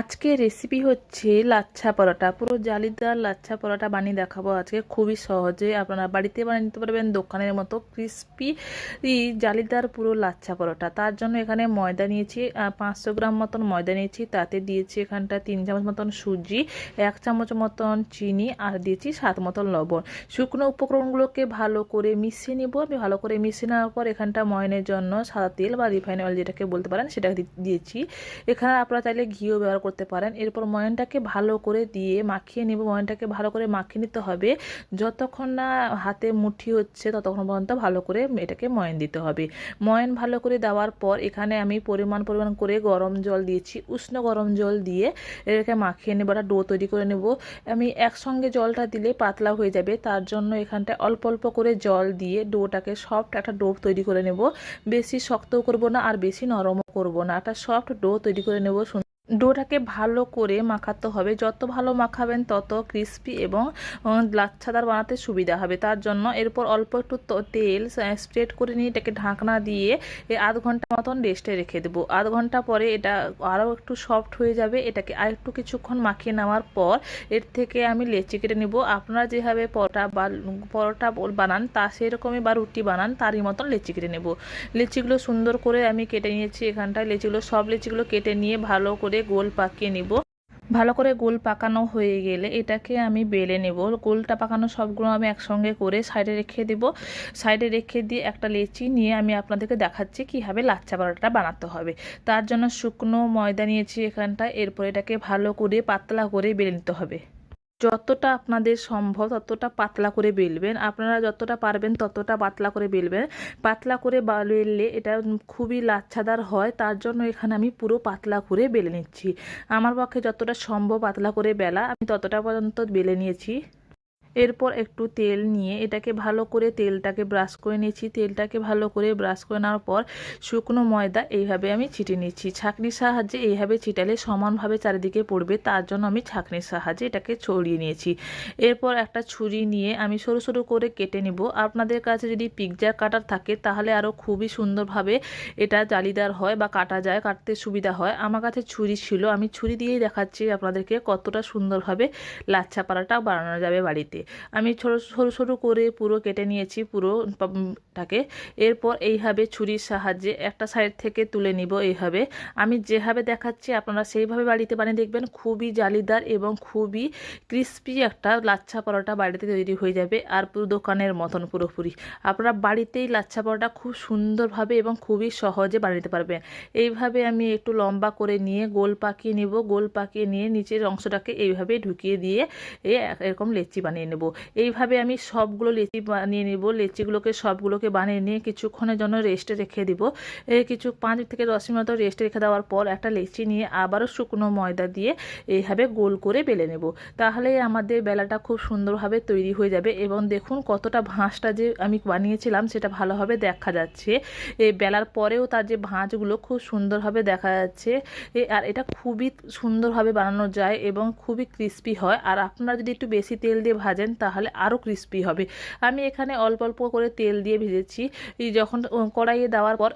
আজকে রেসিপি হচ্ছে লাচ্ছা পরোটা। পুরো জালিদার লাচ্ছা পরোটা বানিয়ে দেখাবো আজকে। খুবই সহজে আপনারা বাড়িতে বানিয়ে নিতে পারবেন, দোকানের মতো ক্রিস্পি জালিদার পুরো লাচ্ছা পরোটা। তার জন্য এখানে ময়দা নিয়েছি পাঁচশো গ্রাম মতন ময়দা নিয়েছি, তাতে দিয়েছি এখানটা তিন চামচ মতন সুজি, এক চামচ মতন চিনি, আর দিয়েছি সাত মতন লবণ। শুকনো উপকরণগুলোকে ভালো করে মিশিয়ে নেব। আমি ভালো করে মিশিয়ে নেওয়ার পর এখানটা ময়নের জন্য সাদা তেল বা রিফাইন অয়েল যেটাকে বলতে পারেন সেটা দিয়েছি। এখানে আপনারা চাইলে ঘিও ব্যবহার করতে পারেন। এরপর ময়নটাকে ভালো করে দিয়ে মাখিয়ে নেব। ময়নটাকে ভালো করে মাখিয়ে নিতে হবে। যতক্ষণ না হাতে মুঠি হচ্ছে, ততক্ষণ পর্যন্ত ভালো করে এটাকে ময়ন দিতে হবে। ময়ন ভালো করে দেওয়ার পর এখানে আমি পরিমাণ পরিমাণ করে গরম জল দিয়েছি। উষ্ণ গরম জল দিয়ে এটাকে মাখিয়ে নেব একটা ডো তৈরি করে নেব। আমি একসঙ্গে জলটা দিলে পাতলা হয়ে যাবে। তার জন্য এখানটায় অল্প অল্প করে জল দিয়ে ডোটাকে সফট একটা ডো তৈরি করে নেব। বেশি শক্তও করব না আর বেশি নরমও করব না। একটা সফট ডো তৈরি করে নেব ডোটাকে ভালো করে মাখাতে হবে। যত ভালো মাখাবেন তত ক্রিস্পি এবং লাচ্ছাদার বানাতে সুবিধা হবে। তার জন্য এরপর অল্প একটু তেল স্প্রেড করে নিয়ে এটাকে ঢাকনা দিয়ে আধ ঘণ্টা মতন রেস্টে রেখে দেবো। আধ ঘণ্টা পরে এটা আরও একটু সফট হয়ে যাবে। এটাকে আর একটু কিছুক্ষণ মাখিয়ে নেওয়ার পর এর থেকে আমি লেচি কেটে নেব। আপনারা যেভাবে পরোটা বা পরোটা বানান তা সেরকমই বা রুটি বানান তারই মতন লেচি কেটে নেব। লেচিগুলো সুন্দর করে আমি কেটে নিয়েছি এখানটায়। লেচিগুলো, সব লেচিগুলো কেটে নিয়ে ভালো করে গোল পাকিয়ে নিব। ভালো করে গোল পাকানো হয়ে গেলে এটাকে আমি বেলে নেব। গোলটা পাকানো সবগুলো আমি একসঙ্গে করে সাইডে রেখে দেব। সাইডে রেখে দিয়ে একটা লেচি নিয়ে আমি আপনাদেরকে দেখাচ্ছি কীভাবে লাচ্চা পরোটাটা বানাতে হবে। তার জন্য শুকনো ময়দা নিয়েছি এখানটা এরপর এটাকে ভালো করে পাতলা করে বেলে নিতে হবে। যতটা আপনাদের সম্ভব ততটা পাতলা করে বেলবেন। আপনারা যতটা পারবেন ততটা পাতলা করে বেলবেন। পাতলা করে বেললে এটা খুবই লাচ্ছাদার হয়, তার জন্য এখানে আমি পুরো পাতলা করে বেলে নিচ্ছি। আমার পক্ষে যতটা সম্ভব পাতলা করে বেলা, আমি ততটা পর্যন্ত বেলে নিয়েছি। এরপর একটু তেল নিয়ে এটাকে ভালো করে তেলটাকে ব্রাশ করে নিয়েছি। তেলটাকে ভালো করে ব্রাশ করে নেওয়ার পর শুকনো ময়দা এইভাবে আমি ছিটে নিচ্ছি। ছাঁকনির সাহায্যে এইভাবে ছিটালে সমানভাবে চারিদিকে পড়বে, তার জন্য আমি ছাঁকনির সাহায্যে এটাকে ছড়িয়ে নিয়েছি। এরপর একটা ছুরি নিয়ে আমি সরু সরু করে কেটে নিব। আপনাদের কাছে যদি পিকজার কাটার থাকে তাহলে আরও খুবই সুন্দরভাবে এটা জালিদার হয় বা কাটা যায়, কাটতে সুবিধা হয়। আমার কাছে ছুরি ছিল। আমি ছুরি দিয়েই দেখাচ্ছি আপনাদেরকে কতটা সুন্দরভাবে লাচ্ছা পাড়াটা বানানো যাবে বাড়িতে। আমি ছোটো, সরু সরু করে পুরো কেটে নিয়েছি পুরোটাকে এরপর এইভাবে ছুরির সাহায্যে একটা সাইড থেকে তুলে নিব এইভাবে। আমি যেভাবে দেখাচ্ছি, আপনারা সেইভাবে বাড়িতে বানিয়ে দেখবেন, খুবই জালিদার এবং খুবই ক্রিস্পি একটা লাচ্ছা পরোটা বাড়িতে তৈরি হয়ে যাবে, আর পুরো দোকানের মতন পুরোপুরি। আপনারা বাড়িতেই লাচ্ছা পরোটা খুব সুন্দরভাবে এবং খুবই সহজে বানাতে পারবেন। এইভাবে আমি একটু লম্বা করে নিয়ে গোল পাকিয়ে নিব, গোল পাকিয়ে নিয়ে নিচের অংশটাকে এইভাবে ঢুকিয়ে দিয়ে এরকম লেচি বানিয়ে নেব। এইভাবে আমি সবগুলো লেচি বানিয়ে নেব। লেচিগুলোকে সবগুলোকে বানিয়ে নিয়ে কিছুক্ষণের জন্য রেস্টে রেখে দিব। কিছু পাঁচ থেকে দশ মিনিট মতো রেস্টে রেখে দেওয়ার পর একটা লেচি নিয়ে আবারও শুকনো ময়দা দিয়ে এইভাবে গোল করে বেলে নেব। তাহলে আমাদের বেলাটা খুব সুন্দরভাবে তৈরি হয়ে যাবে এবং দেখুন কতটা ভাঁজটা যে আমি বানিয়েছিলাম সেটা ভালোভাবে দেখা যাচ্ছে। বেলার পরেও তার যে ভাঁজগুলো খুব সুন্দরভাবে দেখা যাচ্ছে। আর এটা খুবই সুন্দরভাবে বানানো যায় এবং খুবই ক্রিস্পি হয়। আর আপনারা যদি একটু বেশি তেল দিয়ে ভাজেন তাহলে আরও ক্রিস্পি হবে। আমি এখানে অল্প অল্প করে তেল দিয়ে ভেজেছি। যখন কড়াইয়ে দেওয়ার পর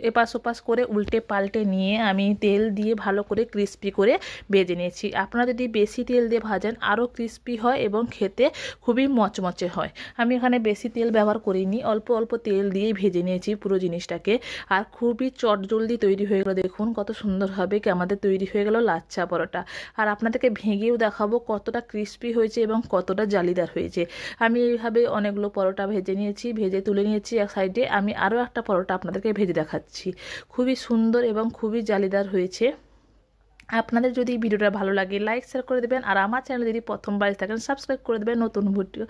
এপাশ ওপাশ করে উল্টে পাল্টে নিয়ে আমি তেল দিয়ে ভালো করে ক্রিস্পি করে ভেজে নিয়েছি। আপনারা যদি বেশি তেল দিয়ে ভাজেন, আরও ক্রিস্পি হয় এবং খেতে খুবই মচমচে হয়। আমি এখানে বেশি তেল ব্যবহার করিনি, অল্প অল্প তেল দিয়েই ভেজে নিয়েছি পুরো জিনিসটাকে। আর খুবই চটজলদি তৈরি হয়ে গেলো, দেখুন কত সুন্দরভাবে আমাদের তৈরি হয়ে গেল লাচ্ছা পরোটা। আর আপনাদেরকে ভেঙেও দেখাবো কতটা ক্রিস্পি হয়েছে এবং কতটা জালিদার হয়েছে। আমি এইভাবে অনেকগুলো পরোটা ভেজে নিয়েছি, ভেজে তুলে নিয়েছি এক সাইডে আমি আরও একটা পরোটা আপনাদেরকে ভেজে দেখাচ্ছি। দেখাচ্ছি খুবই সুন্দর এবং খুবই জালিদার হয়েছে। আপনাদের যদি ভিডিওটা ভালো লাগে লাইক শেয়ার করে দেবেন। আর আমার চ্যানেল যদি প্রথমবার থাকেন সাবস্ক্রাইব করে দেবেন নতুন ভিডিও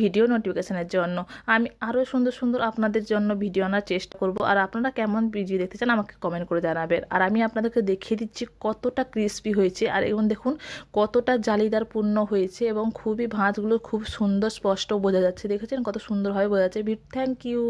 ভিডিও নোটিফিকেশানের জন্য। আমি আরও সুন্দর সুন্দর আপনাদের জন্য ভিডিও আনার চেষ্টা করব। আর আপনারা কেমন ভিডিও দেখতে চান আমাকে কমেন্ট করে জানাবেন। আর আমি আপনাদেরকে দেখিয়ে দিচ্ছি কতটা ক্রিস্পি হয়েছে। আর এবং দেখুন, কতটা জালিদার পূর্ণ হয়েছে এবং খুবই ভাঁজগুলো খুব সুন্দর স্পষ্ট বোঝা যাচ্ছে। দেখেছেন কত সুন্দরভাবে বোঝা যাচ্ছে। Thank you